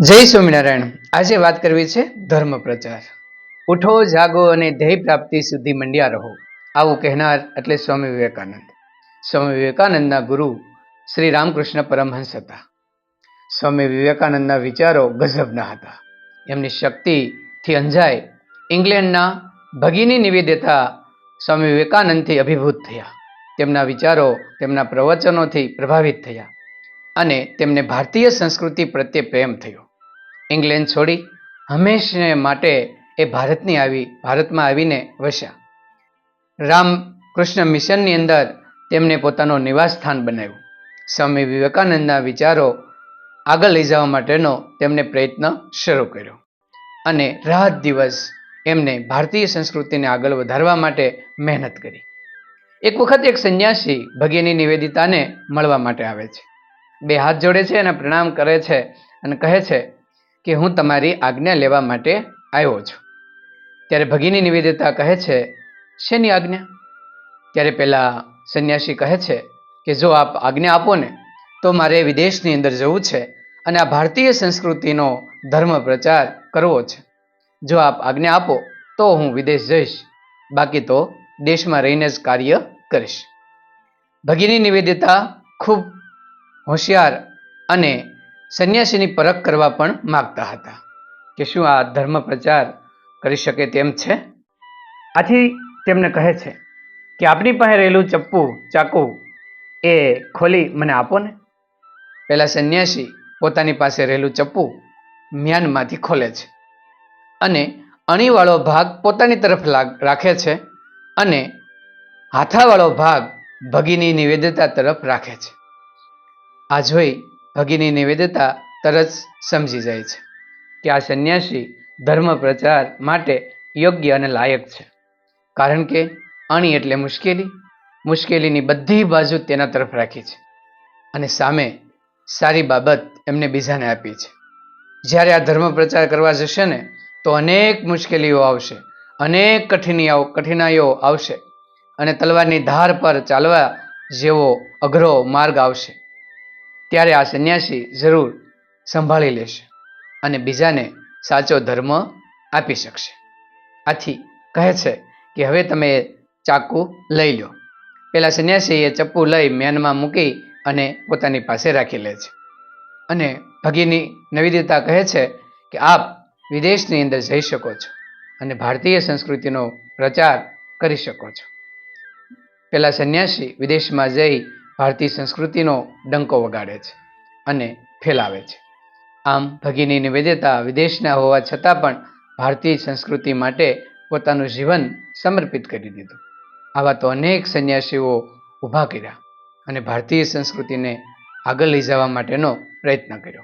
જય સ્વામિનારાયણ. આજે વાત કરવી છે ધર્મ પ્રચાર. ઉઠો, જાગો અને ધ્યેય પ્રાપ્તિ સુધી મંડ્યા રહો. આવું કહેનાર એટલે સ્વામી વિવેકાનંદ. સ્વામી વિવેકાનંદના ગુરુ શ્રી રામકૃષ્ણ પરમહંસ હતા. સ્વામી વિવેકાનંદના વિચારો ગજબના હતા. એમની શક્તિથી અંજાય ઇંગ્લેન્ડના ભગીની નિવેદિતા સ્વામી વિવેકાનંદથી અભિભૂત થયા. તેમના વિચારો તેમના પ્રવચનોથી પ્રભાવિત થયા. અને તેમને ભારતીય સંસ્કૃતિ પ્રત્યે પ્રેમ થયો. ઇંગ્લેન્ડ છોડી હંમેશને માટે એ ભારતની આવી, ભારતમાં આવીને વસ્યા. રામકૃષ્ણ મિશનની અંદર તેમને પોતાનું નિવાસ સ્થાન બનાવ્યું. સ્વામી વિવેકાનંદના વિચારો આગળ લઈ જવા માટેનો તેમને પ્રયત્ન શરૂ કર્યો. અને રાત દિવસ એમને ભારતીય સંસ્કૃતિને આગળ વધારવા માટે મહેનત કરી. એક વખત એક સંન્યાસી ભગીની નિવેદિતાને મળવા માટે આવે છે. બે હાથ જોડે છે અને પ્રણામ કરે છે અને કહે છે કે હું તમારી આજ્ઞા લેવા માટે આવ્યો છું. ત્યારે ભગીની નિવેદિતા કહે છે, શેની આજ્ઞા? ત્યારે પહેલાં સંન્યાસી કહે છે કે, જો આપ આજ્ઞા આપો ને, તો મારે વિદેશની અંદર જવું છે અને આ ભારતીય સંસ્કૃતિનો ધર્મ પ્રચાર કરવો છે. જો આપ આજ્ઞા આપો, તો હું વિદેશ જઈશ. બાકી તો દેશમાં રહીને જ કાર્ય કરીશ. ભગીની નિવેદિતા ખૂબ હોશિયાર અને સંન્યાસીની પરખ કરવા પણ માગતા હતા. કે શું આ ધર્મ પ્રચાર કરી શકે તેમ છે? આથી તેમને કહે છે કે આપની પાસે રહેલું ચપ્પુ, ચાકુ એ ખોલી મને આપો ને. પહેલાં સંન્યાસી પોતાની પાસે રહેલું ચપ્પુ મ્યાનમાંથી ખોલે છે અને અણીવાળો ભાગ પોતાની તરફ રાખે છે અને હાથાવાળો ભાગ ભગીની નિવેદિતા તરફ રાખે છે. આ જોઈ ભગીની નિવેદિતા તરત સમજી જાય છે કે આ સંન્યાસી ધર્મ પ્રચાર માટે યોગ્ય અને લાયક છે કારણ કે અણી એટલે મુશ્કેલી મુશ્કેલીની બધી બાજુ તેના તરફ રાખી છે અને સામે સારી બાબત એમને બીજાને આપી છે જ્યારે આ ધર્મ પ્રચાર કરવા જશે ને તો અનેક મુશ્કેલીઓ આવશે અનેક કઠિનાઈઓ કઠિનાઈઓ આવશે અને તલવારની ધાર પર ચાલવા જેવો અઘરો માર્ગ આવશે ત્યારે આ સંન્યાસી જરૂર સંભાળી લેશે અને બીજાને સાચો ધર્મ આપી શકશે. આથી કહે છે કે હવે તમે ચાકુ લઈ લો. પેલા સંન્યાસીએ ચપ્પુ લઈ મેનમાં મૂકી અને પોતાની પાસે રાખી લે છે. અને ભગીની નવિદિતા કહે છે કે આપ વિદેશની અંદર જઈ શકો છો અને ભારતીય સંસ્કૃતિનો પ્રચાર કરી શકો છો. પેલા સંન્યાસી વિદેશમાં જઈ ભારતીય સંસ્કૃતિનો ડંકો વગાડે છે અને ફેલાવે છે. આમ ભગીની નિવેદિતા વિદેશના હોવા છતાં પણ ભારતીય સંસ્કૃતિ માટે પોતાનું જીવન સમર્પિત કરી દીધું. આવા તો અનેક સંન્યાસીઓ ઊભા કર્યા અને ભારતીય સંસ્કૃતિને આગળ લઈ જવા માટેનો પ્રયત્ન કર્યો.